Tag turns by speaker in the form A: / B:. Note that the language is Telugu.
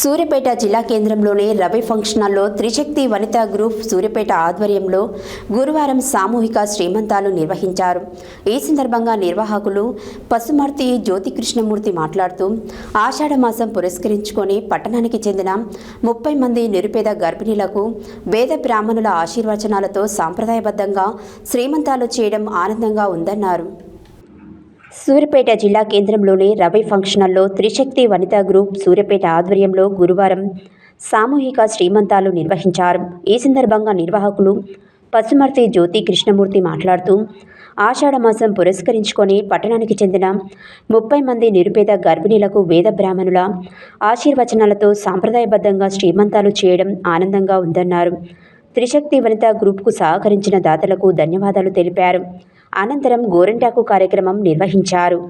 A: సూర్యపేట జిల్లా కేంద్రంలోని రవి ఫంక్షనల్లో త్రిశక్తి వనిత గ్రూప్ సూర్యపేట ఆధ్వర్యంలో గురువారం సామూహిక శ్రీమంతాలు నిర్వహించారు. ఈ సందర్భంగా నిర్వాహకులు పసుమర్తి జ్యోతికృష్ణమూర్తి మాట్లాడుతూ ఆషాఢ మాసం పురస్కరించుకొని పట్టణానికి చెందిన ముప్పై మంది నిరుపేద గర్భిణీలకు వేద బ్రాహ్మణుల ఆశీర్వచనాలతో సాంప్రదాయబద్ధంగా శ్రీమంతాలు చేయడం ఆనందంగా ఉందన్నారు. సూర్యపేట జిల్లా కేంద్రంలోని రవి ఫంక్షనల్లో త్రిశక్తి వనితా గ్రూప్ సూర్యపేట ఆధ్వర్యంలో గురువారం సామూహిక శ్రీమంతాలు నిర్వహించారు. ఈ సందర్భంగా నిర్వాహకులు పసుమర్తి జ్యోతి కృష్ణమూర్తి మాట్లాడుతూ ఆషాఢ మాసం పురస్కరించుకొని పట్టణానికి చెందిన ముప్పై మంది నిరుపేద గర్భిణీలకు వేద బ్రాహ్మణుల ఆశీర్వచనాలతో సాంప్రదాయబద్ధంగా శ్రీమంతాలు చేయడం ఆనందంగా ఉందన్నారు. త్రిశక్తి వనిత గ్రూప్కు సహకరించిన దాతలకు ధన్యవాదాలు తెలిపారు. అనంతరం గోరింటాకు కార్యక్రమం నిర్వహించారు.